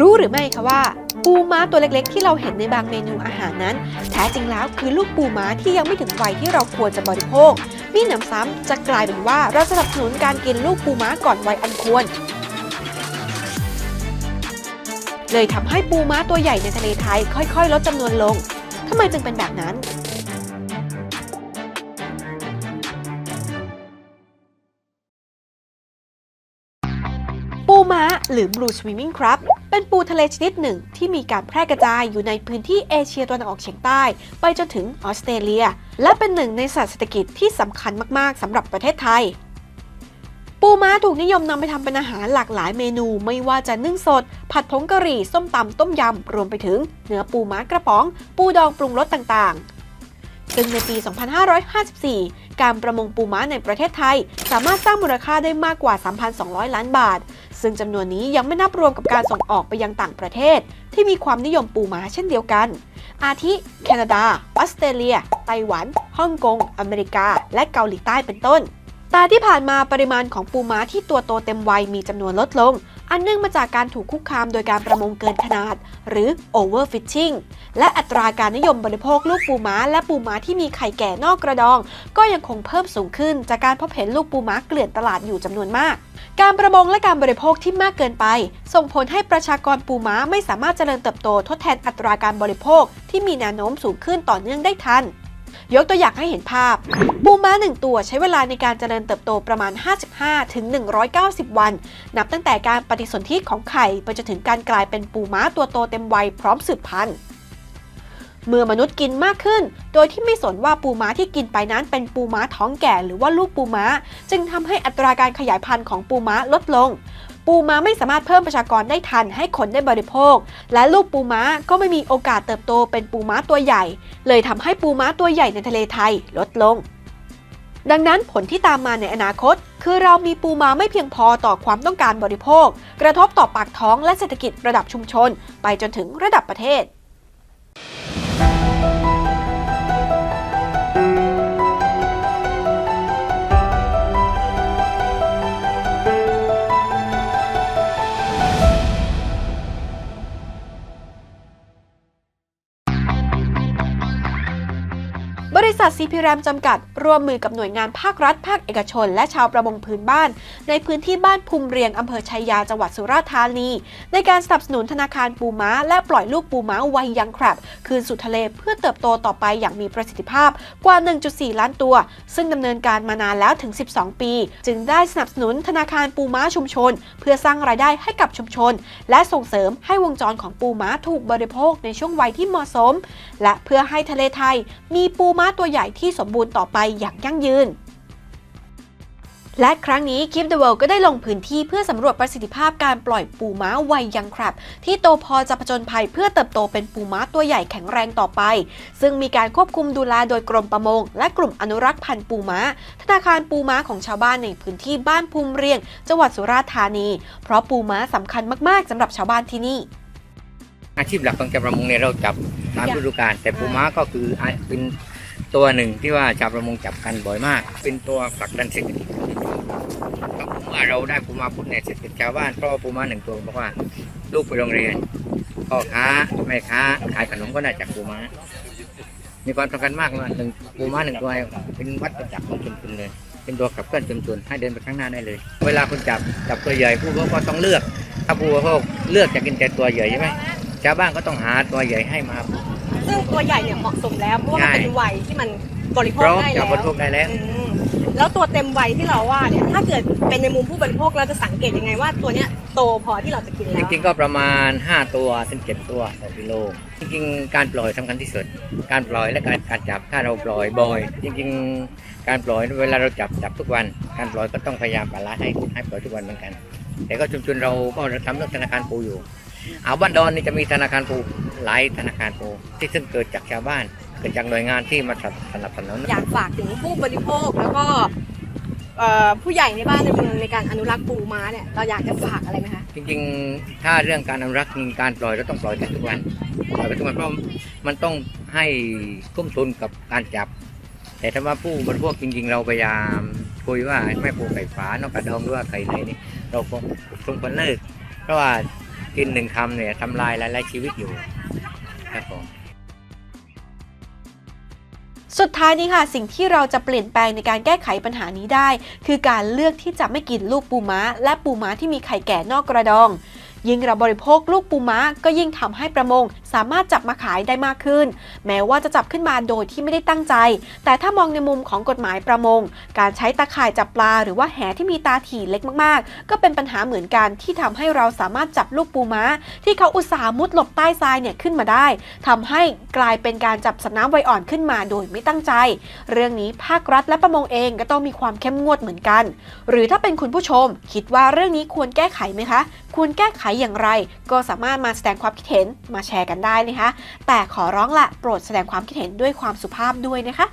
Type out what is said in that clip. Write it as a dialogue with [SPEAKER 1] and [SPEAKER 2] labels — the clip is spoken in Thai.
[SPEAKER 1] รู้หรือไม่คะว่า ปูม้าตัวเล็กๆ ที่เราเห็นในบางเมนูอาหารนั้น แท้จริงแล้วคือลูกปูม้าที่ยังไม่ถึงวัยที่เราควรจะบริโภค มีหนำซ้ำจะกลายเป็นว่าเราสนับสนุนการกินลูกปูม้าก่อนวัยอันควร เลยทำให้ปูม้าตัวใหญ่ในทะเลไทยค่อยๆ ลดจำนวนลงทำไมจึงเป็นแบบนั้นปูม้าหรือ Blue Swimming Crab เป็นปูทะเลชนิดหนึ่งที่มีการแพร่กระจายอยู่ในพื้นที่เอเชียตะวันออกเฉียงใต้ ไปจนถึงออสเตรเลีย และเป็นหนึ่งในสัตว์เศรษฐกิจที่สำคัญมากๆสำหรับประเทศไทย ปูม้าถูกนิยมนำไปทำเป็นอาหารหลากหลายเมนูไม่ว่าจะนึ่งสด ผัดผงกะหรี่ส้มตำต้มยำรวมไปถึงเนื้อปูม้ากระป๋อง ปูดองปรุงรสต่างๆ ซึ่งในปี 2554การประมงปูม้าในประเทศไทย สามารถสร้างมูลค่าได้มากกว่า 3,200 ล้านบาท ซึ่งจำนวนนี้ยังไม่นับรวมกับการส่งออกไปยังต่างประเทศ ที่มีความนิยมปูม้าเช่นเดียวกัน อาทิ แคนาดา ออสเตรเลีย ไต้หวัน ฮ่องกง อเมริกา และเกาหลีใต้เป็นต้น แต่ที่ผ่านมาปริมาณของปูม้าที่ตัวโตเต็มวัยมีจำนวนลดลง อันเนื่องมาจากการถูกคุกคามโดยการประมงเกินขนาด หรือ overfishing และอัตราการนิยมบริโภคลูกปูม้า และปูม้าที่มีไข่แก่นอกกระดอง ก็ยังคงเพิ่มสูงขึ้น จากการพบเห็นลูกปูม้าเกลื่อนตลาดอยู่จำนวนมาก การประมงและการบริโภคที่มากเกินไป ส่งผลให้ประชากรปูม้าไม่สามารถเจริญเติบโตทดแทนอัตราการบริโภคที่มีแนวโน้มสูงขึ้นต่อเนื่องได้ทัน ยกตัวอย่างให้เห็นภาพ ปูม้า 1 ตัวใช้เวลาในการเจริญเติบโตประมาณ 55 ถึง 190 วัน นับตั้งแต่การปฏิสนธิของไข่ไปจนถึงการกลายเป็นปูม้าตัวโตเต็มวัยพร้อมสืบพันธุ์เมื่อมนุษย์กินมากขึ้น โดยที่ไม่สนว่าปูม้าที่กินไปนั้นเป็นปูม้าท้องแก่หรือว่าลูกปูม้า จึงทำให้อัตราการขยายพันธุ์ของปูม้าลดลง ปูม้าไม่สามารถเพิ่มประชากรได้ทันให้คนได้บริโภค และลูกปูม้าก็ไม่มีโอกาสเติบโตเป็นปูม้าตัวใหญ่ เลยทำให้ปูม้าตัวใหญ่ในทะเลไทยลดลง ดังนั้นผลที่ตามมาในอนาคต คือเรามีปูม้าไม่เพียงพอต่อความต้องการบริโภค กระทบต่อปากท้องและเศรษฐกิจระดับชุมชน ไปจนถึงระดับประเทศ ริษัทซีพีแรมจำกัด ร่วมมือกับหน่วยงานภาครัฐ ภาคเอกชน และชาวประมงพื้นบ้าน ในพื้นที่บ้านภูมิเรียงอำเภอชัยยาจังหวัดสุราษฎร์ธานี ในการสนับสนุนธนาคารปูม้า และปล่อยลูกปูม้าวัยยังครับ คืนสู่ทะเลเพื่อเติบโตต่อไปอย่างมีประสิทธิภาพกว่า 1.4 ล้านตัว ซึ่งดำเนินการมานานแล้วถึง 12 ปี จึงได้สนับสนุนธนาคารปูม้าชุมชน เพื่อสร้างรายได้ให้กับชุมชน และส่งเสริมให้วงจรของปูม้าถูกบริโภคในช่วงวัยที่เหมาะสม และเพื่อให้ทะเลไทยมีปูม้าตัวใหญ่ที่สมบูรณ์ต่อไปอย่างยั่งยืน และครั้งนี้ Keep the World ก็ได้ลงพื้นที่เพื่อสำรวจประสิทธิภาพการปล่อยปูม้าวัยยังครับ ที่โตพอจะผจญภัยเพื่อเติบโตเป็นปูม้าตัวใหญ่แข็งแรงต่อไป ซึ่งมีการควบคุมดูแลโดยกรมประมง และกลุ่มอนุรักษ์พันธุ์ปูม้า ธนาคารปูม้าของชาวบ้านในพื้นที่บ้านภูมิเรียง จังหวัดสุราษฎร์ธานี เพราะปูม้าสำคัญมากๆสำหรับชาวบ้านที่นี่
[SPEAKER 2] อาชีพหลักของชาวประมงเนี่ยเราจับตามฤดูกาลแต่ปูม้าก็คืออะเป็น ตัวหนึ่งที่ว่าชาวประมงจับกันบ่อยมาก เป็นตัวผลักดันเศรษฐกิจก็ผมว่าเราได้ปูมาปุ๊บเนี่ยเศรษฐกิจชาวบ้านเพราะว่าปูมาหนึ่งตัวบอกว่า ลูกไปโรงเรียนพ่อค้าแม่ค้าขายขนมก็ได้จากปูมามีความสำคัญมากเลยหนึ่งปูม้าหนึ่งตัวเป็นวัดประจักษ์ของชุมชนเลย เป็นตัวขับเคลื่อนชุมชนให้เดินไปข้างหน้าได้เลย เวลาคุณจับจับตัวใหญ่ผู้บริโภคก็ต้องเลือก ถ้าผู้บริโภคเลือกจะกินแต่ตัวใหญ่ใช่ไหมชาวบ้านก็ต้องหาตัวใหญ่ให้มา
[SPEAKER 3] ซึ่งตัวใหญ่เนี่ยเหมาะสมแล้ว มัน
[SPEAKER 2] ใช่
[SPEAKER 3] เป็นวัยที่มันบริโภ
[SPEAKER 2] พ
[SPEAKER 3] ค
[SPEAKER 2] ร้อม
[SPEAKER 3] ได้
[SPEAKER 2] จะ
[SPEAKER 3] แล้ว
[SPEAKER 2] บริโภคได้แล้ว
[SPEAKER 3] อืมแล้วตัวเต็มวัยที่เราว่าเนี่ยถ้าเกิดเป็นในมุมผู้บริโภคเราจะสังเกตยังไงว่าตัวเนี้ยโตพอที่เราจะกิน
[SPEAKER 2] จ
[SPEAKER 3] แล้ว
[SPEAKER 2] ริงๆก็ประมาณ 5 ตัวถึง7ตัวต่อกิโลจริงๆ การปล่อยสำคัญที่สุด การปล่อยและการการจับถ้าเราปล่อยบ่อย จริงๆ การปล่อยเวลาเราจับจับทุกวัน การปล่อยก็ต้องพยายามบาลานซ์ให้ให้ปล่อยทุกวันเหมือนกัน แต่ก็ชุมชนเราก็ทำเรื่องธนาคารปูอยู่เอาบ้านดอนนี่จะมีธนาคารปูหลายธนาคารปูที่ซึ่งเกิดจากชาวบ้านเกิดจากหน่วยงานที่มาสนับสนุน
[SPEAKER 3] อยากฝากถึงผู้บริโภคแล้วก็ผู้ใหญ่ในบ้านในเมืองในการอนุรักษ์ปูม้าเนี่ยเราอยากจะฝากอะไรไหมคะ
[SPEAKER 2] จริงๆ ถ้าเรื่องการอนุรักษ์การปล่อยเราต้องปล่อยกันทุกวันปล่อยกันทุกวันเพราะมันต้องให้คุ้มทุนกับการจับ แต่ถ้าว่าผู้บริโภคจริง ๆ เราพยายามคุยว่าไม่ปูไข่ฝานอกกระดองหรือว่าไข่ไหนนี่เราคงคงควรเลิกเพราะว่ากินหนึ่งคำเนี่ยทำลายหลายๆชีวิตอยู่ครับผม
[SPEAKER 1] สุดท้ายนี้ค่ะ สิ่งที่เราจะเปลี่ยนแปลงในการแก้ไขปัญหานี้ได้ คือการเลือกที่จะไม่กินลูกปูม้า และปูม้าที่มีไข่แก่นอกกระดอง ยิ่งเราบริโภคลูกปูม้าก็ยิ่งทำให้ประมง สามารถจับมาขายได้มากขึ้น แม้ว่าจะจับขึ้นมาโดยที่ไม่ได้ตั้งใจ แต่ถ้ามองในมุมของกฎหมายประมง การใช้ตาข่ายจับปลา หรือว่าแหที่มีตาถี่เล็กมากๆ ก็เป็นปัญหาเหมือนกันที่ทำให้เราสามารถจับลูกปูม้า ที่เขาอุตส่าห์มุดหลบใต้ทรายเนี่ยขึ้นมาได้ทำให้กลายเป็นการจับสัตว์น้ำไวอ่อนขึ้นมาโดยไม่ตั้งใจ เรื่องนี้ภาครัฐและประมงเองก็ต้องมีความเข้มงวดเหมือนกัน หรือถ้าเป็นคุณผู้ชม คิดว่าเรื่องนี้ควรแก้ไขไหมคะ ควรแก้ไขอย่างไร ก็สามารถมาแสดงความคิดเห็นมาแชร์กันได้นะคะ แต่ขอร้องละโปรดแสดงความคิดเห็นด้วยความสุภาพด้วยนะคะ